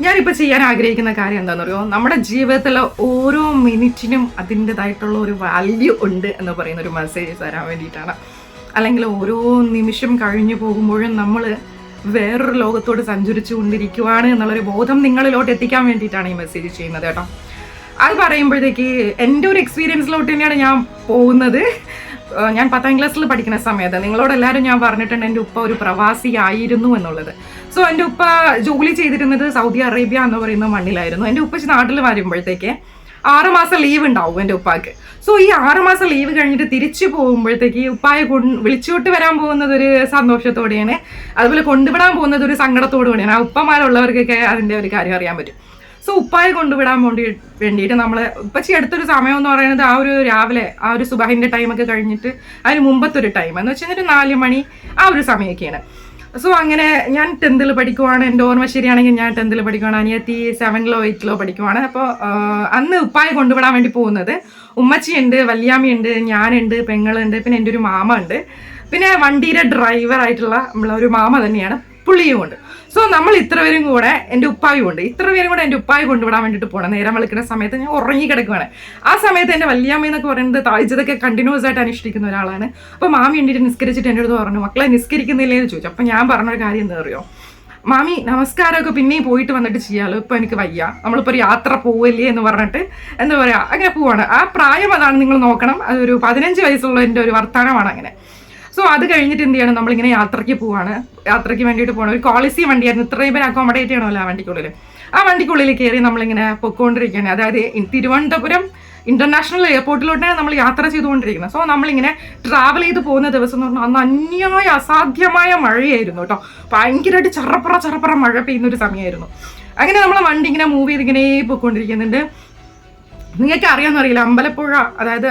ഞാനിപ്പോൾ ചെയ്യാൻ ആഗ്രഹിക്കുന്ന കാര്യം എന്താണെന്ന് നമ്മുടെ ജീവിതത്തിലെ ഓരോ മിനിറ്റിനും അതിന്റെതായിട്ടുള്ള ഒരു വാല്യൂ ഉണ്ട് എന്ന് പറയുന്ന ഒരു മെസ്സേജ് തരാൻ വേണ്ടിയിട്ടാണ്. അല്ലെങ്കിൽ ഓരോ നിമിഷം കഴിഞ്ഞു പോകുമ്പോഴും നമ്മൾ വേറൊരു ലോകത്തോട് സഞ്ചരിച്ചു കൊണ്ടിരിക്കുവാണ് എന്നുള്ളൊരു ബോധം നിങ്ങളിലോട്ട് എത്തിക്കാൻ വേണ്ടിയിട്ടാണ് ഈ മെസ്സേജ് ചെയ്യുന്നത് കേട്ടോ. അത് പറയുമ്പോഴത്തേക്ക് എന്റെ ഒരു എക്സ്പീരിയൻസിലോട്ട് തന്നെയാണ് ഞാൻ പോകുന്നത്. ഞാൻ പത്താം ക്ലാസ്സിൽ പഠിക്കുന്ന സമയത്ത് നിങ്ങളോട് എല്ലാവരും ഞാൻ പറഞ്ഞിട്ടുണ്ട് എന്റെ ഉപ്പ ഒരു പ്രവാസി ആയിരുന്നു എന്നുള്ളത്. സോ എന്റെ ഉപ്പ ജോലി ചെയ്തിരുന്നത് സൗദി അറേബ്യ എന്ന് പറയുന്ന മണ്ണിലായിരുന്നു. എന്റെ ഉപ്പ നാട്ടിൽ വരുമ്പോഴത്തേക്ക് ആറുമാസം ലീവ് ഉണ്ടാവും എന്റെ ഉപ്പാക്ക്. സോ ഈ ആറുമാസം ലീവ് കഴിഞ്ഞിട്ട് തിരിച്ചു പോകുമ്പോഴത്തേക്ക് ഈ ഉപ്പായെ കൊണ്ട് വിളിച്ചോട്ട് വരാൻ പോകുന്നത് ഒരു സന്തോഷത്തോടെയാണ്. അതുപോലെ കൊണ്ടുവിടാൻ പോകുന്നത് ഒരു സങ്കടത്തോടുകൂടിയാണ്. ആ ഉപ്പമാരുള്ളവർക്കൊക്കെ അതിന്റെ ഒരു കാര്യം അറിയാൻ പറ്റും. സോ ഉപ്പായെ കൊണ്ടുവിടാൻ വേണ്ടി വേണ്ടിയിട്ട് നമ്മൾ ഉപ്പച്ചി അടുത്തൊരു സമയം എന്ന് പറയുന്നത് ആ ഒരു രാവിലെ ആ ഒരു സുബാഹിന്റെ ടൈമൊക്കെ കഴിഞ്ഞിട്ട് അതിന് മുമ്പത്തെ ഒരു ടൈം എന്ന് വെച്ചാൽ ഒരു നാല് മണി ആ ഒരു സമയമൊക്കെയാണ് സോ അങ്ങനെ ഞാൻ ടെൻത്തിൽ പഠിക്കുവാണ് എന്റെ ഓർമ്മ ശരിയാണെങ്കിൽ ഞാൻ ടെൻത്തിൽ പഠിക്കുവാണ് അനിയത്തി സെവനിലോ എയ്റ്റിലോ പഠിക്കുവാണ്. അപ്പോൾ അന്ന് ഉപ്പായെ കൊണ്ടുവിടാൻ വേണ്ടി പോകുന്നത് ഉമ്മച്ചിയുണ്ട് വല്യാമ്മയുണ്ട് ഞാനുണ്ട് പെങ്ങളുണ്ട് പിന്നെ എന്റെ ഒരു മാമ ഉണ്ട്. പിന്നെ വണ്ടിയുടെ ഡ്രൈവർ ആയിട്ടുള്ള നമ്മളെ ഒരു മാമ തന്നെയാണ്. പുള്ളിയും ഉണ്ട് സോ നമ്മൾ ഇത്ര പേരും കൂടെ എന്റെ ഉപ്പായും ഉണ്ട് ഇത്ര പേരും കൂടെ എന്റെ ഉപ്പായി കൊണ്ടുവിടാൻ വേണ്ടിയിട്ട് പോകണം നേരം വിളിക്കുന്ന സമയത്ത് ഞാൻ ഉറങ്ങി കിടക്കുവാണ്. ആ സമയത്ത് എന്റെ വല്യാമ്മ എന്നൊക്കെ പറയുന്നത് താഴ്ചതൊക്കെ കണ്ടിന്യൂസ് ആയിട്ട് അനുഷ്ഠിക്കുന്ന ഒരാളാണ്. അപ്പോൾ മാമി എണ്ണിട്ട് നിസ്കരിച്ചിട്ട് എന്റെ അടുത്ത് പറഞ്ഞു മക്കളെ നിസ്കരിക്കുന്നില്ലേ? എന്ന് ചോദിച്ചു. അപ്പോൾ ഞാൻ പറഞ്ഞൊരു കാര്യം എന്താ അറിയോ? മാമി നമസ്കാരമൊക്കെ പിന്നെയും പോയിട്ട് വന്നിട്ട് ചെയ്യാമല്ലോ ഇപ്പൊ എനിക്ക് വയ്യ. നമ്മളിപ്പോൾ യാത്ര പോവല്ലേ എന്ന് പറഞ്ഞിട്ട് എന്താ പറയുക അങ്ങനെ പോവാണ്. ആ പ്രായം അതാണ് നിങ്ങൾ നോക്കണം. അതൊരു പതിനഞ്ച് വയസ്സുള്ള എന്റെ ഒരു വർത്തമാനമാണ് അങ്ങനെ. സോ അത് കഴിഞ്ഞിട്ട് എന്ത് ചെയ്യണം? നമ്മളിങ്ങനെ യാത്രയ്ക്ക് പോവാണ്. യാത്രയ്ക്ക് വേണ്ടിയിട്ട് പോകണം ഒരു കോളിസി വണ്ടിയായിരുന്നു. ഇത്രയും പേര് അക്കോമഡേറ്റ് ചെയ്യണമല്ലോ ആ വണ്ടിക്കുള്ളിൽ ആ വണ്ടിക്കുള്ളിൽ കയറി നമ്മളിങ്ങനെ പൊയ്ക്കൊണ്ടിരിക്കുകയാണ്. അതായത് തിരുവനന്തപുരം ഇന്റർനാഷണൽ എയർപോർട്ടിലോട്ടാണ് നമ്മൾ യാത്ര ചെയ്തുകൊണ്ടിരിക്കുന്നത്. സോ നമ്മളിങ്ങനെ ട്രാവൽ ചെയ്ത് പോകുന്ന ദിവസം എന്ന് പറഞ്ഞാൽ അന്ന് അന്യായ അസാധ്യമായ മഴയായിരുന്നു കേട്ടോ. ഭയങ്കരമായിട്ട് ചറപ്പറ ചറപ്പറ മഴ പെയ്യുന്ന ഒരു സമയമായിരുന്നു. അങ്ങനെ നമ്മൾ വണ്ടി ഇങ്ങനെ മൂവ് ചെയ്ത് ഇങ്ങനെ പോയിക്കൊണ്ടിരിക്കുന്നുണ്ട്. നിങ്ങൾക്ക് അറിയാമെന്ന് അറിയില്ല അമ്പലപ്പുഴ അതായത്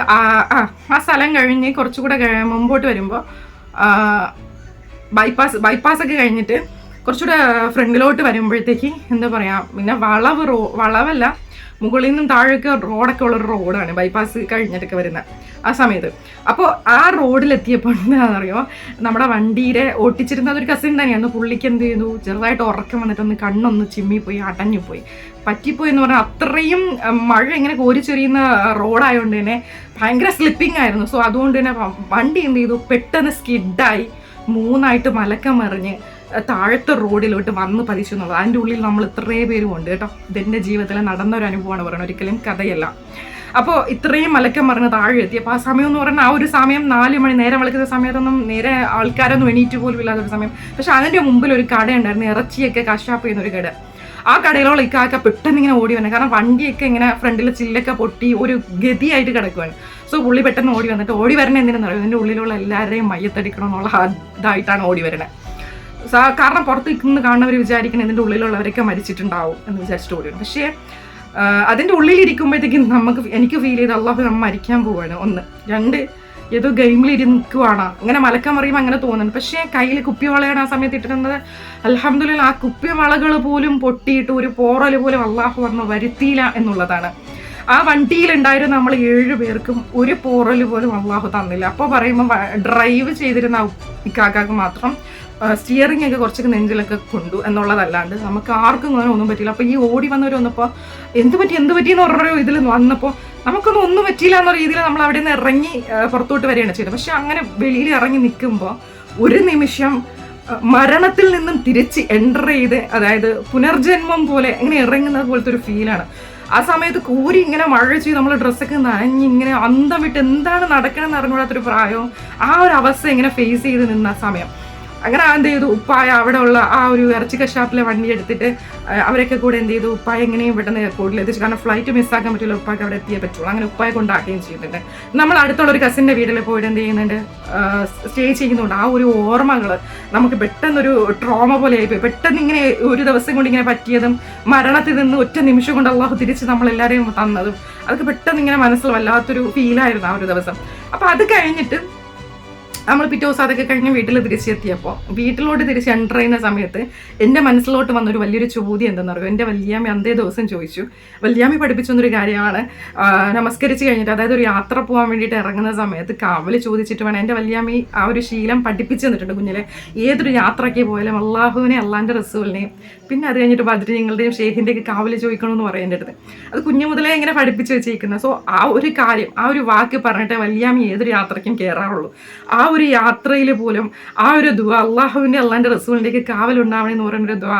ആ സ്ഥലം കഴിഞ്ഞ് കുറച്ചുകൂടെ മുമ്പോട്ട് വരുമ്പോൾ ബൈപ്പാസ് ബൈപ്പാസ് ഒക്കെ കഴിഞ്ഞിട്ട് കുറച്ചുകൂടെ ഫ്രണ്ടിലോട്ട് വരുമ്പോഴത്തേക്ക് എന്താ പറയുക പിന്നെ വളവ് റോ വളവല്ല മുകളിൽ നിന്നും താഴേക്ക് റോഡൊക്കെ ഉള്ളൊരു റോഡാണ്. ബൈപ്പാസ് കഴിഞ്ഞിട്ടൊക്കെ വരുന്ന ആ സമയത്ത്. അപ്പോൾ ആ റോഡിലെത്തിയപ്പോൾ എന്താണെന്നറിയോ നമ്മുടെ വണ്ടിയുടെ ഓട്ടിച്ചിരുന്നത് ഒരു കസിൻ തന്നെയാണ് പുള്ളിക്ക് എന്ത് ചെയ്തു? ചെറുതായിട്ട് ഉറക്കം വന്നിട്ടൊന്ന് കണ്ണൊന്ന് ചിമ്മിപ്പോയി അടഞ്ഞു പോയി പറ്റിപ്പോയി എന്ന് പറഞ്ഞാൽ അത്രയും മഴ ഇങ്ങനെ കോരിച്ചൊരിയുന്ന റോഡായതുകൊണ്ട് തന്നെ ഭയങ്കര സ്ലിപ്പിംഗ് ആയിരുന്നു. സോ അതുകൊണ്ട് തന്നെ വണ്ടി എന്ത് ചെയ്തു? പെട്ടെന്ന് സ്കിഡായി മൂന്നായിട്ട് മലക്കം മറിഞ്ഞ് താഴത്തെ റോഡിലോട്ട് വന്ന് പതിച്ചു എന്നുള്ളത് അതിന്റെ ഉള്ളിൽ നമ്മൾ ഇത്രയും പേരും ഉണ്ട് കേട്ടോ. ഇതെന്റെ ജീവിതത്തിൽ നടന്ന ഒരു അനുഭവമാണ് പറയുന്നത്. ഒരിക്കലും കഥയല്ല. അപ്പോൾ ഇത്രയും മലക്കം മറിഞ്ഞ് താഴെ എത്തി. അപ്പോൾ ആ സമയം എന്ന് പറഞ്ഞാൽ ആ ഒരു സമയം നാല് മണി നേരം വിളിക്കുന്ന സമയത്തൊന്നും നേരെ ആൾക്കാരൊന്നും എണീറ്റ് പോലും ഇല്ലാത്തൊരു സമയം. പക്ഷെ അതിന്റെ മുമ്പിൽ ഒരു കട ഉണ്ടായിരുന്നു. ഇറച്ചിയൊക്കെ കശാപ്പ് ചെയ്യുന്ന ഒരു കട. ആ കടയിലുള്ള ഇക്കാക്ക പെട്ടെന്ന് ഇങ്ങനെ ഓടി വന്നത് കാരണം വണ്ടിയൊക്കെ ഇങ്ങനെ ഫ്രണ്ടിൽ ചില്ലൊക്കെ പൊട്ടി ഒരു ഗതിയായിട്ട് കിടക്കുവാണ്. സോ പുള്ളി പെട്ടെന്ന് ഓടി വന്നിട്ട് ഓടി വരണേ എന്തിനാണെന്ന് അറിയാം ഇതിന്റെ ഉള്ളിലുള്ള എല്ലാവരെയും മയ്യത്തടിക്കണം എന്നുള്ള ഇതായിട്ടാണ് ഓടി വരണത് സാ- കാരണം പുറത്ത് നിന്ന് കാണുന്നവർ വിചാരിക്കണം ഇതിന്റെ ഉള്ളിലുള്ളവരൊക്കെ മരിച്ചിട്ടുണ്ടാവും എന്ന് വിചാരിച്ചിട്ട് ഓടി പക്ഷേ അതിന്റെ ഉള്ളിലിരിക്കുമ്പോഴത്തേക്കും നമുക്ക് എനിക്ക് ഫീൽ ചെയ്ത് അള്ളാഹു നമ്മൾ മരിക്കാൻ പോവാണ്. ഒന്ന്. രണ്ട് ഏതോ ഗെയിമിലിരിക്കുവാണ് അങ്ങനെ മലക്കം പറയുമ്പോൾ അങ്ങനെ തോന്നുന്നു പക്ഷേ കയ്യിൽ കുപ്പിവളയാണ് ആ സമയത്ത് ഇട്ടിരുന്നത്. അലഹമ്മദില്ല ആ കുപ്പിവളകൾ പോലും പൊട്ടിയിട്ട് ഒരു പോറൽ പോലും അള്ളാഹു വന്ന് വരുത്തിയില്ല എന്നുള്ളതാണ്. ആ വണ്ടിയിലുണ്ടായിരുന്ന നമ്മൾ ഏഴ് പേർക്കും ഒരു പോറൽ പോലും അള്ളാഹു തന്നില്ല. അപ്പോൾ പറയുമ്പോൾ ഡ്രൈവ് ചെയ്തിരുന്ന ഇക്കാക്കാക്ക് മാത്രം സ്റ്റിയറിംഗ് ഒക്കെ കുറച്ചൊക്കെ നെഞ്ചിലൊക്കെ കൊണ്ടു എന്നുള്ളതല്ലാണ്ട് നമുക്ക് ആർക്കും അങ്ങനെ ഒന്നും പറ്റിയില്ല. അപ്പോൾ ഈ ഓടി വന്നവർ വന്നപ്പോൾ എന്ത് പറ്റി? എന്ത് പറ്റി എന്ന് പറഞ്ഞൊരു ഇതിൽ വന്നപ്പോൾ നമുക്കൊന്നും ഒന്നും പറ്റിയില്ല എന്ന രീതിയിൽ നമ്മൾ അവിടെ നിന്ന് ഇറങ്ങി പുറത്തോട്ട് വരികയാണ് ചെയ്തത്. പക്ഷെ അങ്ങനെ വെളിയിൽ ഇറങ്ങി നിൽക്കുമ്പോൾ ഒരു നിമിഷം മരണത്തിൽ നിന്നും തിരിച്ച് എന്റർ ചെയ്ത് അതായത് പുനർജന്മം പോലെ ഇങ്ങനെ ഇറങ്ങുന്നത് പോലത്തെ ഒരു ഫീലാണ് ആ സമയത്ത് കൂരി ഇങ്ങനെ മഴ ചെയ്ത് നമ്മൾ ഡ്രസ്സൊക്കെ നനഞ്ഞ് ഇങ്ങനെ അന്തം വിട്ട് എന്താണ് നടക്കണമെന്ന് അറിഞ്ഞുകൂടാത്തൊരു പ്രായവും ആ ഒരു അവസ്ഥ ഇങ്ങനെ ഫേസ് ചെയ്ത് നിന്ന സമയം. അങ്ങനെ എന്ത് ചെയ്തു? ഉപ്പായ അവിടെ ഉള്ള ആ ഒരു ഇറച്ചി കഷാപ്പിലെ വണ്ടി എടുത്തിട്ട് അവരൊക്കെ കൂടെ എന്ത് ചെയ്തു? ഉപ്പായ എങ്ങനെയും പെട്ടെന്ന് എത്തിച്ചു കാരണം ഫ്ലൈറ്റ് മിസ്സാക്കാൻ പറ്റില്ല ഉപ്പാക്ക് അവിടെ എത്തിയേ പറ്റുള്ളൂ. അങ്ങനെ ഉപ്പായ കൊണ്ടാക്കുകയും ചെയ്തിട്ടുണ്ട്. നമ്മൾ അടുത്തുള്ള ഒരു കസിന്റെ വീട്ടിൽ പോയിട്ട് എന്ത് ചെയ്യുന്നുണ്ട്? സ്റ്റേ ചെയ്യുന്നുണ്ട്. ആ ഒരു ഓർമ്മകൾ നമുക്ക് പെട്ടെന്നൊരു ട്രോമ പോലെ ആയിപ്പോയി. പെട്ടെന്ന് ഇങ്ങനെ ഒരു ദിവസം കൊണ്ട് ഇങ്ങനെ പറ്റിയതും മരണത്തിൽ നിന്ന് ഒറ്റ നിമിഷം കൊണ്ട് അള്ളാഹു തിരിച്ച് നമ്മളെല്ലാവരെയും തന്നതും അതൊക്കെ പെട്ടെന്ന് ഇങ്ങനെ മനസ്സിൽ വല്ലാത്തൊരു ഫീലായിരുന്നു ആ ഒരു ദിവസം. അപ്പോൾ അത് കഴിഞ്ഞിട്ട് നമ്മൾ പിറ്റേ ദിവസം അതൊക്കെ കഴിഞ്ഞ് വീട്ടിൽ തിരിച്ചെത്തിയപ്പോൾ വീട്ടിലോട്ട് തിരിച്ച് എന്റർ ചെയ്യുന്ന സമയത്ത് എന്റെ മനസ്സിലോട്ട് വന്നൊരു വലിയൊരു ചോദ്യം എന്താണെന്ന് അറിയോ? എന്റെ വല്യാമ്മ അന്തേ ദിവസം ചോദിച്ചു. വല്യാമ്മ പഠിപ്പിച്ചൊന്നൊരു കാര്യമാണ് നമസ്കരിച്ച് കഴിഞ്ഞിട്ട് അതായത് ഒരു യാത്ര പോകാൻ വേണ്ടിയിട്ട് ഇറങ്ങുന്ന സമയത്ത് കാവൽ ചോദിച്ചിട്ട് വേണം. എന്റെ വല്യാമ്മ ആ ഒരു ശീലം പഠിപ്പിച്ചു തന്നിട്ടുണ്ട് കുഞ്ഞിലെ. ഏതൊരു യാത്രയ്ക്ക് പോയാലും അള്ളാഹുവിനെ അള്ളാന്റെ റസൂലിനെയും പിന്നെ അത് കഴിഞ്ഞിട്ട് ബദ്രീങ്ങളുടെയും ഷെയ്ഖിന്റെയൊക്കെ കാവൽ ചോദിക്കണമെന്ന് പറയേണ്ട അടുത്ത് അത് കുഞ്ഞു മുതലേ ഇങ്ങനെ പഠിപ്പിച്ച് വെച്ചിരിക്കുന്നത് സോ ആ ഒരു കാര്യം ആ ഒരു വാക്ക് പറഞ്ഞിട്ട് വല്യാമ്മ ഏതൊരു യാത്രയ്ക്കും കയറാറുള്ളൂ ആ ഒരു യാത്രയിൽ പോലും ആ ഒരു ദുവ അള്ളാഹുവിന്റെ അള്ളാന്റെ റസൂലിന്റെയൊക്കെ കാവലുണ്ടാവണമെന്ന് പറയുന്നൊരു ദുവ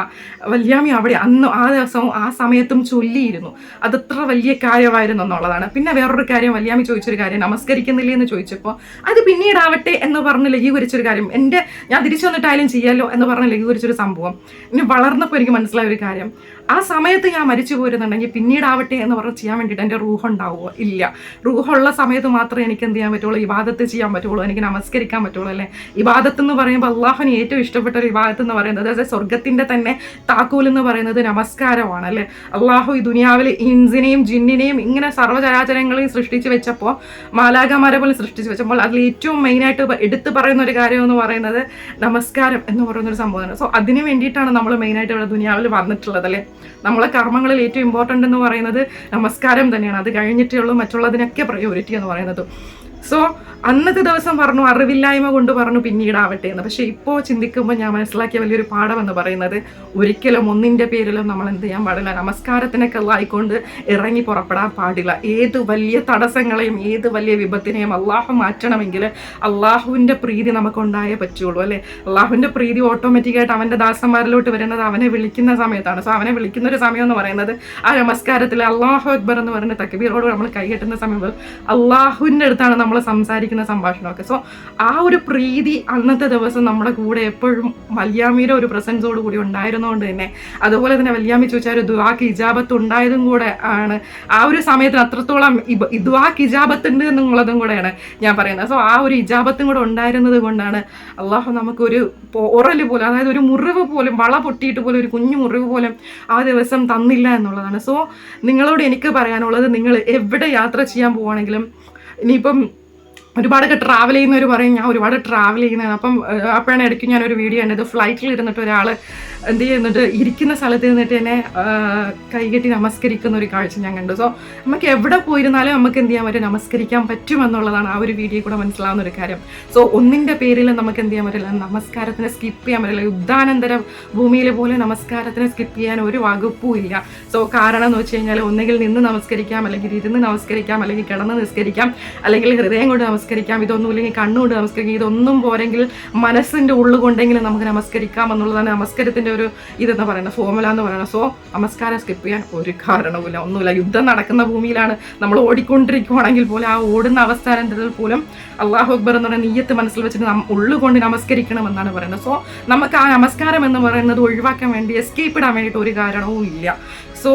വല്യാമി അവിടെ അന്ന് ആ ദിവസവും ആ സമയത്തും ചൊല്ലിയിരുന്നു. അതത്ര വലിയ കാര്യമായിരുന്നു എന്നുള്ളതാണ്. പിന്നെ വേറൊരു കാര്യം വല്യാമി ചോദിച്ചൊരു കാര്യം നമസ്കരിക്കുന്നില്ലേ എന്ന് ചോദിച്ചപ്പോൾ അത് പിന്നീടാവട്ടെ എന്ന് പറഞ്ഞ് ലഘീകരിച്ചൊരു കാര്യം. എന്റെ ഞാൻ തിരിച്ചു വന്നിട്ടായാലും ചെയ്യാലോ എന്ന് പറഞ്ഞ് ലഘീകരിച്ചൊരു സംഭവം. ഇനി വളർന്നപ്പോൾ എനിക്ക് മനസ്സിലായ ഒരു കാര്യം ആ സമയത്ത് ഞാൻ മരിച്ചു പോരുന്നുണ്ടെങ്കിൽ പിന്നീടാവട്ടെ എന്ന് പറഞ്ഞ് ചെയ്യാൻ വേണ്ടിയിട്ട് എന്റെ റൂഹുണ്ടാവുമോ? ഇല്ല. റൂഹുള്ള സമയത്ത് മാത്രമേ എനിക്ക് എന്ത് ചെയ്യാൻ പറ്റുള്ളൂ? ഇബാദത്ത് ചെയ്യാൻ പറ്റുള്ളൂ? എനിക്ക് നമസ്കരിക്കാൻ പറ്റുള്ളൂ അല്ലേ? ഇബാദത്ത് എന്ന് പറയുമ്പോൾ അള്ളാഹുന് ഏറ്റവും ഇഷ്ടപ്പെട്ട ഒരു ഇബാദത്ത് എന്ന് പറയുന്നത് അതായത് സ്വർഗത്തിന്റെ തന്നെ താക്കോൽ എന്ന് പറയുന്നത് നമസ്കാരമാണ് അല്ലേ? അള്ളാഹു ഈ ദുനിയാവിൽ ഇൻസിനെയും ജിന്നിനെയും ഇങ്ങനെ സർവചരാചരങ്ങളെയും സൃഷ്ടിച്ചു വെച്ചപ്പോൾ മാലാകമാരെ പോലെ സൃഷ്ടിച്ചു വെച്ചപ്പോൾ അതിൽ ഏറ്റവും മെയിനായിട്ട് എടുത്തു പറയുന്ന ഒരു കാര്യം എന്ന് പറയുന്നത് നമസ്കാരം എന്ന് പറയുന്ന ഒരു സംഭവമാണ്. സോ അതിന് വേണ്ടിയിട്ടാണ് നമ്മൾ മെയിനായിട്ട് ഇവിടെ ദുനിയാവിൽ വന്നിട്ടുള്ളത് അല്ലേ? നമ്മളെ കർമ്മങ്ങളിൽ ഏറ്റവും ഇമ്പോർട്ടന്റ് എന്ന് പറയുന്നത് നമസ്കാരം തന്നെയാണ്. അത് കഴിഞ്ഞിട്ടേ ഉള്ളൂ മറ്റുള്ളതിനൊക്കെ പ്രയോറിറ്റി എന്ന് പറയുന്നത്. സോ അന്നത്തെ ദിവസം പറഞ്ഞു അറിവില്ലായ്മ കൊണ്ട് പറഞ്ഞു പിന്നീടാവട്ടെ എന്ന്. പക്ഷേ ഇപ്പോൾ ചിന്തിക്കുമ്പോൾ ഞാൻ മനസ്സിലാക്കിയ വലിയൊരു പാഠം എന്ന് പറയുന്നത് ഒരിക്കലും ഒന്നിന്റെ പേരിലും നമ്മൾ എന്ത് ചെയ്യാൻ പാടില്ല. നമസ്കാരത്തിനൊക്കെ ആയിക്കൊണ്ട് ഇറങ്ങി പുറപ്പെടാൻ പാടില്ല. ഏത് വലിയ തടസ്സങ്ങളെയും ഏത് വലിയ വിപത്തിനെയും അള്ളാഹു മാറ്റണമെങ്കിൽ അള്ളാഹുവിന്റെ പ്രീതി നമുക്കുണ്ടായേ പറ്റുള്ളൂ അല്ലേ? അള്ളാഹുവിന്റെ പ്രീതി ഓട്ടോമാറ്റിക്കായിട്ട് അവന്റെ ദാസന്മാരിലോട്ട് വരുന്നത് അവനെ വിളിക്കുന്ന സമയത്താണ്. സോ അവനെ വിളിക്കുന്ന ഒരു സമയം എന്ന് പറയുന്നത് ആ നമസ്കാരത്തിൽ അള്ളാഹു അക്ബർ എന്ന് പറയുന്ന തക്കബീറോട് നമ്മൾ കൈകെട്ടുന്ന സമയം അള്ളാഹുവിന്റെ അടുത്താണ് നമ്മൾ സംസാരിക്കുന്ന സംഭാഷണമൊക്കെ. സോ ആ ഒരു പ്രീതി അന്നത്തെ ദിവസം നമ്മുടെ കൂടെ എപ്പോഴും വല്യാമിയുടെ ഒരു പ്രസൻസോട് കൂടി ഉണ്ടായിരുന്നതുകൊണ്ട് തന്നെ. അതുപോലെ തന്നെ വല്യാമി ചോദിച്ചാൽ ഒരു ദുവാക്ക് ഇജാബത്ത് ഉണ്ടായതും കൂടെ ആണ്. ആ ഒരു സമയത്ത് അത്രത്തോളം ഇദ്വാക്ക് ഇജാബത്ത് ഉണ്ട് എന്നുള്ളതും കൂടെയാണ് ഞാൻ പറയുന്നത്. സോ ആ ഒരു ഇജാബത്തും കൂടെ ഉണ്ടായിരുന്നത് കൊണ്ടാണ് അള്ളാഹു നമുക്കൊരു ഉറൽ പോലും അതായത് ഒരു മുറിവ് പോലും വള പൊട്ടിയിട്ട് പോലും ഒരു കുഞ്ഞു മുറിവ് പോലും ആ ദിവസം തന്നില്ല എന്നുള്ളതാണ്. സോ നിങ്ങളോട് എനിക്ക് പറയാനുള്ളത് നിങ്ങൾ എവിടെ യാത്ര ചെയ്യാൻ പോവുകയാണെങ്കിലും ഇനിയിപ്പം ഒരുപാടൊക്കെ ട്രാവൽ ചെയ്യുന്നവർ പറയും ഞാൻ ഒരുപാട് ട്രാവൽ ചെയ്യുന്നതാണ്. അപ്പം അപ്പോഴാണ് ഇടയ്ക്ക് ഞാനൊരു വീഡിയോ കണ്ടത്. ഫ്ലൈറ്റിൽ ഇരുന്നിട്ട് ഒരാൾ എന്ത് ചെയ്യുന്നുണ്ട്? ഇരിക്കുന്ന സ്ഥലത്ത് നിന്നിട്ട് തന്നെ കൈകെട്ടി നമസ്കരിക്കുന്ന ഒരു കാഴ്ച ഞാൻ കണ്ടു. സോ നമുക്ക് എവിടെ പോയിരുന്നാലും നമുക്ക് എന്ത് ചെയ്യാൻ പറ്റും? നമസ്കരിക്കാൻ പറ്റുമെന്നുള്ളതാണ് ആ ഒരു വീഡിയോ കൂടെ മനസ്സിലാവുന്ന ഒരു കാര്യം. സോ ഒന്നിന്റെ പേരിൽ നമുക്ക് എന്ത് ചെയ്യാൻ പറ്റില്ല? നമസ്കാരത്തിന് സ്കിപ്പ് ചെയ്യാൻ പറ്റില്ല. യുദ്ധാനന്തരം ഭൂമിയിൽ പോലും നമസ്കാരത്തിന് സ്കിപ്പ് ചെയ്യാൻ ഒരു വകുപ്പും ഇല്ല. സോ കാരണം എന്ന് വെച്ച് കഴിഞ്ഞാൽ ഒന്നുകിൽ നിന്ന് നമസ്കരിക്കാം അല്ലെങ്കിൽ ഇരുന്ന് നമസ്കരിക്കാം അല്ലെങ്കിൽ കിടന്ന് നിസ്കരിക്കാം അല്ലെങ്കിൽ ഹൃദയം കൊണ്ട് നമസ്കരിക്കാം. ഇതൊന്നും ഇല്ലെങ്കിൽ കണ്ണുകൊണ്ട് നമസ്കരിക്കാം. ഇതൊന്നും പോരെങ്കിൽ മനസ്സിന്റെ ഉള്ളുകൊണ്ടെങ്കിലും നമുക്ക് നമസ്കരിക്കാം എന്നുള്ളതാണ് നമസ്കാരത്തിന്റെ ഒരു ഇതെന്ന് പറയുന്നത് ഫോർമുല എന്ന് പറയുന്നത് സോ നമസ്കാരം സ്കിപ്പ് ചെയ്യാൻ ഒരു കാരണവുമില്ല ഒന്നുമില്ല. യുദ്ധം നടക്കുന്ന ഭൂമിയിലാണ് നമ്മൾ ഓടിക്കൊണ്ടിരിക്കുവാണെങ്കിൽ പോലും ആ ഓടുന്ന അവസ്ഥാനത്തിൽ പോലും അള്ളാഹു അക്ബർ എന്ന് പറയുന്ന നീയത്ത് മനസ്സിൽ വെച്ചിട്ട് ഉള്ളുകൊണ്ട് നമസ്കരിക്കണം എന്നാണ് പറയുന്നത് സോ നമുക്ക് ആ നമസ്കാരം എന്ന് പറയുന്നത് ഒഴിവാക്കാൻ വേണ്ടി എസ്കേപ്പ് ഇടാൻ വേണ്ടിയിട്ട് ഒരു കാരണവും ഇല്ല സോ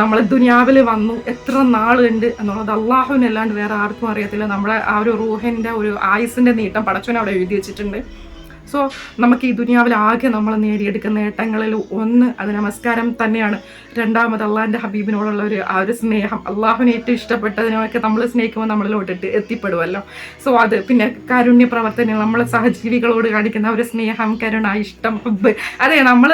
നമ്മൾ ദുനിയാവിൽ വന്നു എത്ര നാളുണ്ട് എന്നുള്ളത് അള്ളാഹുവിനല്ലാണ്ട് വേറെ ആർക്കും അറിയത്തില്ല. നമ്മുടെ ആ ഒരു റൂഹിന്റെ ഒരു ആയുസിന്റെ നീട്ടം പടച്ചവൻ അവിടെ എഴുതി വെച്ചിട്ടുണ്ട്. സോ നമുക്ക് ഈ ദുനിയാവിൽ ആകെ നമ്മൾ നേടിയെടുക്കുന്ന നേട്ടങ്ങളിൽ ഒന്ന് അത് നമസ്കാരം തന്നെയാണ്. രണ്ടാമത് അള്ളാഹിന്റെ ഹബീബിനോടുള്ള ഒരു ആ ഒരു സ്നേഹം. അള്ളാഹുവിനെ ഏറ്റവും ഇഷ്ടപ്പെട്ടതിനൊക്കെ നമ്മൾ സ്നേഹിക്കുമ്പോൾ നമ്മളിലോട്ടിട്ട് എത്തിപ്പെടുമല്ലോ സോ അത് പിന്നെ കാരുണ്യ പ്രവർത്തനങ്ങൾ നമ്മളെ സഹജീവികളോട് കാണിക്കുന്ന ഒരു സ്നേഹം കരുണ ഇഷ്ടം ഹബ്ബ്. അതെ നമ്മൾ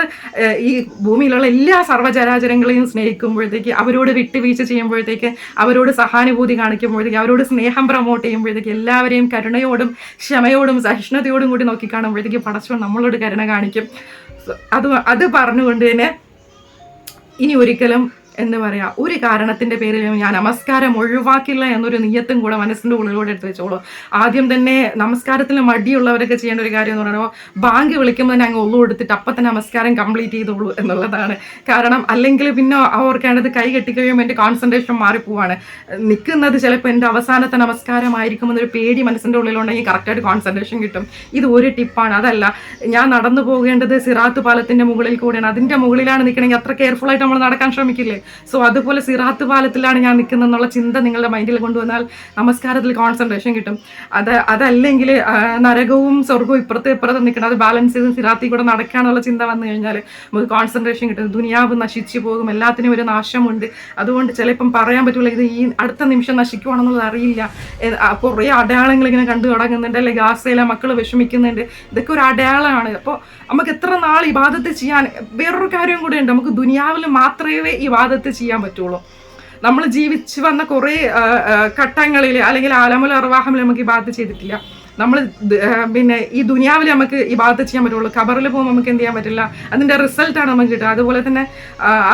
ഈ ഭൂമിയിലുള്ള എല്ലാ സർവചരാചരങ്ങളെയും സ്നേഹിക്കുമ്പോഴത്തേക്ക് അവരോട് വിട്ടുവീഴ്ച ചെയ്യുമ്പോഴത്തേക്ക് അവരോട് സഹാനുഭൂതി കാണിക്കുമ്പോഴത്തേക്ക് അവരോട് സ്നേഹം പ്രൊമോട്ട് ചെയ്യുമ്പോഴത്തേക്ക് എല്ലാവരെയും കരുണയോടും ക്ഷമയോടും സഹിഷ്ണുതയോടും കൂടി നോക്കി പടച്ചവൻ നമ്മളോട് കരുണ കാണിക്കും. അത് അത് പറഞ്ഞുകൊണ്ട് തന്നെ ഇനി ഒരിക്കലും എന്താ പറയുക ഒരു കാരണത്തിന്റെ പേരിൽ ഞാൻ നമസ്കാരം ഒഴിവാക്കില്ല എന്നൊരു നീയത്തും കൂടെ മനസ്സിന്റെ ഉള്ളിലൂടെ എടുത്ത് വെച്ചോളൂ. ആദ്യം തന്നെ നമസ്കാരത്തിൽ മടിയുള്ളവരൊക്കെ ചെയ്യേണ്ട ഒരു കാര്യം എന്ന് പറയുമ്പോൾ ബാങ്ക് വിളിക്കുമ്പോൾ തന്നെ അങ്ങ് ഒള്ളു എടുത്തിട്ട് അപ്പം തന്നെ നമസ്കാരം കംപ്ലീറ്റ് ചെയ്തോളൂ എന്നുള്ളതാണ്. കാരണം അല്ലെങ്കിൽ പിന്നെ അവർക്കാണത് കൈ കെട്ടിക്കഴിയുമ്പോൾ എന്റെ കോൺസെൻട്രേഷൻ മാറിപ്പോവാണ്. നിൽക്കുന്നത് ചിലപ്പോൾ എന്റെ അവസാനത്തെ നമസ്കാരമായിരിക്കും എന്നൊരു പേടി മനസ്സിന്റെ ഉള്ളിലുണ്ടെങ്കിൽ കറക്റ്റായിട്ട് കോൺസെൻട്രേഷൻ കിട്ടും. ഇത് ഒരു ടിപ്പാണ്. അതല്ല ഞാൻ നടന്നു പോകേണ്ടത് സിറാത്ത് പാലത്തിന്റെ മുകളിൽ കൂടെയാണ്. അതിന്റെ മുകളിലാണ് നിൽക്കണമെങ്കിൽ അത്ര കെയർഫുൾ ആയിട്ട് നമ്മൾ നടക്കാൻ ശ്രമിക്കില്ലേ? സോ അതുപോലെ സിറാത്ത് പാലത്തിലാണ് ഞാൻ നിൽക്കുന്നത് എന്നുള്ള ചിന്ത നിങ്ങളുടെ മൈൻഡിൽ കൊണ്ടുവന്നാൽ നമസ്കാരത്തിൽ കോൺസെൻട്രേഷൻ കിട്ടും. അത് അതല്ലെങ്കിൽ നരകവും സ്വർഗവും ഇപ്പുറത്തെ ഇപ്പുറത്ത് നിൽക്കണം. അത് ബാലൻസ് ചെയ്ത് സിറാത്തിൽ കൂടെ നടക്കാനുള്ള ചിന്ത വന്നു കഴിഞ്ഞാൽ നമുക്ക് കോൺസെൻട്രേഷൻ കിട്ടും. ദുനിയാവ് നശിച്ചു പോകും. എല്ലാത്തിനും ഒരു നാശമുണ്ട്. അതുകൊണ്ട് ചിലപ്പം പറയാൻ പറ്റില്ല ഇത് ഈ അടുത്ത നിമിഷം നശിക്കുവാണെന്നുള്ളത് അറിയില്ല. കുറേ അടയാളങ്ങൾ ഇങ്ങനെ കണ്ടു തുടങ്ങുന്നുണ്ട്. അല്ലെങ്കിൽ ഗാസയിലെ മക്കൾ വിഷമിക്കുന്നുണ്ട്. ഇതൊക്കെ ഒരു അടയാളമാണ്. അപ്പോൾ നമുക്ക് എത്ര നാൾ ഈ വാദത്തെ ചെയ്യാൻ വേറൊരു കാര്യം കൂടെ ഉണ്ട്. നമുക്ക് ദുനിയാവിൽ മാത്രമേ ഈ വാദത്തെ ചെയ്യാൻ പറ്റുള്ളൂ. നമ്മൾ ജീവിച്ച് വന്ന കുറേ ഘട്ടങ്ങളിൽ അല്ലെങ്കിൽ ആലമുല അർവാഹമിൽ നമുക്ക് ബാധ ചെയ്തിട്ടില്ല. നമ്മൾ പിന്നെ ഈ ദുനിയാവിൽ നമുക്ക് ഈ ഭാഗത്ത് ചെയ്യാൻ പറ്റുള്ളൂ. ഖബറിൽ പോകുമ്പോൾ നമുക്ക് എന്ത് ചെയ്യാൻ പറ്റില്ല. അതിന്റെ റിസൾട്ടാണ് നമുക്ക് കിട്ടുക. അതുപോലെ തന്നെ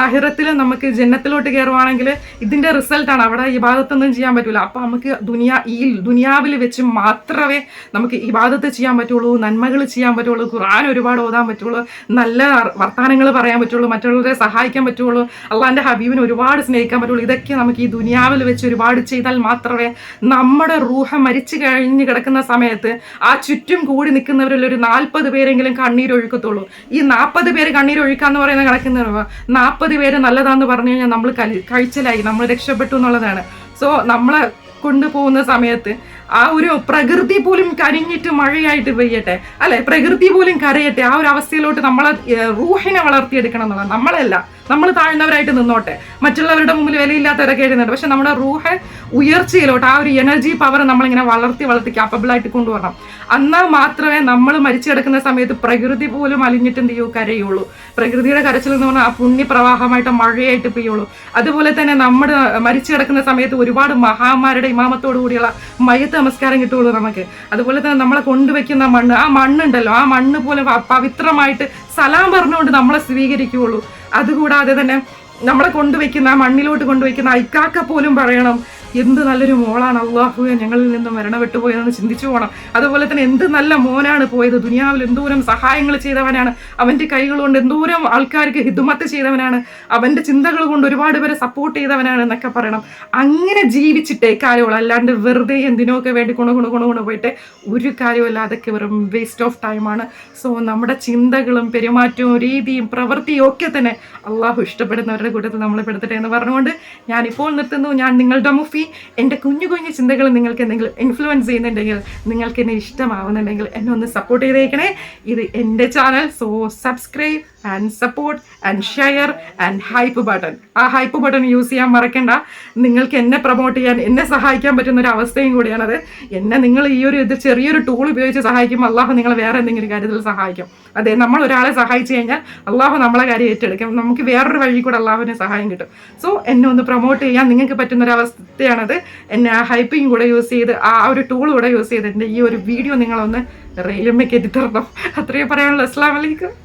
ആഹിറത്തിൽ നമുക്ക് ജന്നത്തിലോട്ട് കയറുവാണെങ്കിൽ ഇതിന്റെ റിസൾട്ടാണ് അവിടെ ഈ ഭാഗത്തൊന്നും ചെയ്യാൻ പറ്റില്ല അപ്പോൾ നമുക്ക് ദുനിയാ ഈ ദുനിയാവിൽ വെച്ച് മാത്രമേ നമുക്ക് ഈ ഭാഗത്ത് ചെയ്യാൻ പറ്റുള്ളൂ. നന്മകൾ ചെയ്യാൻ പറ്റുള്ളൂ. ഖുർആൻ ഒരുപാട് ഓതാൻ പറ്റുള്ളൂ. നല്ല വർത്തമാനങ്ങൾ പറയാൻ പറ്റുള്ളൂ. മറ്റുള്ളവരെ സഹായിക്കാൻ പറ്റുള്ളൂ. അള്ളാഹിന്റെ ഹബീബിനെ ഒരുപാട് സ്നേഹിക്കാൻ പറ്റുള്ളൂ. ഇതൊക്കെ നമുക്ക് ഈ ദുനിയാവിൽ വെച്ച് ഒരുപാട് ചെയ്താൽ മാത്രമേ നമ്മുടെ റൂഹ മരിച്ചു കഴിഞ്ഞ് കിടക്കുന്ന സമയത്ത് ആ ചുറ്റും കൂടി നിൽക്കുന്നവരിൽ ഒരു നാൽപ്പത് പേരെങ്കിലും കണ്ണീരൊഴുക്കത്തുള്ളൂ ഈ നാൽപ്പത് പേര് കണ്ണീരൊഴുക്കാന്ന് പറയുന്ന കണക്കുന്ന നാൽപ്പത് പേര് നല്ലതാന്ന് പറഞ്ഞു കഴിഞ്ഞാൽ നമ്മൾ കഴിച്ചലായി നമ്മൾ രക്ഷപ്പെട്ടു എന്നുള്ളതാണ്. സോ നമ്മളെ കൊണ്ടുപോകുന്ന സമയത്ത് ആ ഒരു പ്രകൃതി പോലും കരിഞ്ഞിട്ട് മഴയായിട്ട് പെയ്യട്ടെ. അല്ലെ? പ്രകൃതി പോലും കരയട്ടെ. ആ ഒരു അവസ്ഥയിലോട്ട് നമ്മളെ റൂഹിനെ വളർത്തിയെടുക്കണം എന്നുള്ളത് നമ്മളല്ല. നമ്മൾ താഴ്ന്നവരായിട്ട് നിന്നോട്ടെ. മറ്റുള്ളവരുടെ മുമ്പിൽ വിലയില്ലാത്തവരൊക്കെ എഴുതുന്നുണ്ട് പക്ഷെ നമ്മുടെ റൂഹ ഉയർച്ചയിലോട്ട് ആ ഒരു എനർജി പവർ നമ്മളിങ്ങനെ വളർത്തി വളർത്തി ക്യാപ്പബിൾ ആയിട്ട് കൊണ്ടുവരണം. എന്നാൽ മാത്രമേ നമ്മൾ മരിച്ചു കിടക്കുന്ന സമയത്ത് പ്രകൃതി പോലും അലിഞ്ഞിട്ട് എന്ത് ചെയ്യൂ? കരയുള്ളൂ. പ്രകൃതിയുടെ കരച്ചിൽ എന്ന് പറഞ്ഞാൽ ആ പുണ്യപ്രവാഹമായിട്ട് മഴയായിട്ട് പെയ്യുള്ളൂ. അതുപോലെ തന്നെ നമ്മുടെ മരിച്ചു കിടക്കുന്ന സമയത്ത് ഒരുപാട് മഹാന്മാരുടെ ഇമാമത്തോടു കൂടിയുള്ള മയത്ത് നമസ്കാരം കിട്ടുള്ളൂ നമുക്ക്. അതുപോലെ തന്നെ നമ്മളെ കൊണ്ടുവയ്ക്കുന്ന മണ്ണ്. ആ മണ്ണുണ്ടല്ലോ. ആ മണ്ണ് പോലെ പവിത്രമായിട്ട് സലാം പറഞ്ഞുകൊണ്ട് നമ്മളെ സ്വീകരിക്കുകയുള്ളൂ. അതുകൂടാതെ തന്നെ നമ്മളെ കൊണ്ടുവയ്ക്കുന്ന മണ്ണിലോട്ട് കൊണ്ടുവയ്ക്കുന്ന ഐക്കാക്ക പോലും പറയണം. എന്ത് നല്ലൊരു മോളാണ് അള്ളാഹുവെ ഞങ്ങളിൽ നിന്ന് മരണപ്പെട്ടു പോയതെന്ന് ചിന്തിച്ചു പോകണം അതുപോലെ തന്നെ എന്ത് നല്ല മോനാണ് പോയത്. ദുനിയാവിൽ എന്തോരം സഹായങ്ങൾ ചെയ്തവനാണ്. അവന്റെ കൈകൾ കൊണ്ട് എന്തോരം ആൾക്കാർക്ക് ഹിദുമത്ത് ചെയ്തവനാണ്. അവന്റെ ചിന്തകൾ കൊണ്ട് ഒരുപാട് പേരെ സപ്പോർട്ട് ചെയ്തവനാണ് എന്നൊക്കെ പറയണം. അങ്ങനെ ജീവിച്ചിട്ടേ കാര്യമുള്ളൂ. അല്ലാണ്ട് വെറുതെ എന്തിനൊക്കെ വേണ്ടി കൊണു കൊണു കൊണു കൊണു പോയിട്ട് ഒരു കാര്യമില്ല അതൊക്കെ വെറും വേസ്റ്റ് ഓഫ് ടൈമാണ് സോ നമ്മുടെ ചിന്തകളും പെരുമാറ്റവും രീതിയും പ്രവൃത്തിയും ഒക്കെ തന്നെ അള്ളാഹു ഇഷ്ടപ്പെടുന്നവരുടെ കൂട്ടത്തിൽ നമ്മളെ പെടുത്തട്ടെ എന്ന് പറഞ്ഞുകൊണ്ട് ഞാനിപ്പോൾ നിർത്തുന്നു. ഞാൻ നിങ്ങളുടെ മുഫി എന്റെ കുഞ്ഞു കുഞ്ഞു ചിന്തകൾ നിങ്ങൾക്ക് എന്തെങ്കിലും ഇൻഫ്ലുവൻസ് ചെയ്യുന്നുണ്ടെങ്കിൽ നിങ്ങൾക്ക് എന്നെ ഇഷ്ടമാവുന്നുണ്ടെങ്കിൽ എന്നെ ഒന്ന് സപ്പോർട്ട് ചെയ്തേക്കണേ. ഇത് എന്റെ channel so subscribe and support and share and hype button ആ ഹൈപ്പ് ബട്ടൺ യൂസ് ചെയ്യാൻ മറക്കണ്ട. നിങ്ങൾക്ക് എന്നെ പ്രൊമോട്ട് ചെയ്യാൻ എന്നെ സഹായിക്കാൻ പറ്റുന്ന ഒരു അവസ്ഥയും കൂടിയാണത്. എന്നെ നിങ്ങൾ ഈ ഒരു ഇത് ചെറിയൊരു ടൂൾ ഉപയോഗിച്ച് സഹായിക്കുമ്പോൾ അള്ളാഹു നിങ്ങളെ വേറെ എന്തെങ്കിലും കാര്യത്തിൽ സഹായിക്കും. അതെ നമ്മൾ ഒരാളെ സഹായിച്ചു കഴിഞ്ഞാൽ അള്ളാഹു നമ്മളെ കാര്യം ഏറ്റെടുക്കും. നമുക്ക് വേറൊരു വഴി കൂടെ അള്ളാഹുവിന് സഹായം കിട്ടും. സോ എന്നെ ഒന്ന് പ്രൊമോട്ട് ചെയ്യാൻ നിങ്ങൾക്ക് പറ്റുന്ന ഒരു അവസ്ഥയാണത്. എന്നെ ആ ഹൈപ്പിംഗ് കൂടെ യൂസ് ചെയ്ത് ആ ഒരു ടൂൾ കൂടെ യൂസ് ചെയ്ത് എന്റെ ഈ ഒരു വീഡിയോ നിങ്ങളൊന്ന് റെയിലുമ്മ കയറ്റി അത്രയും പറയാനുള്ള. അസ്സാം വലൈക്കും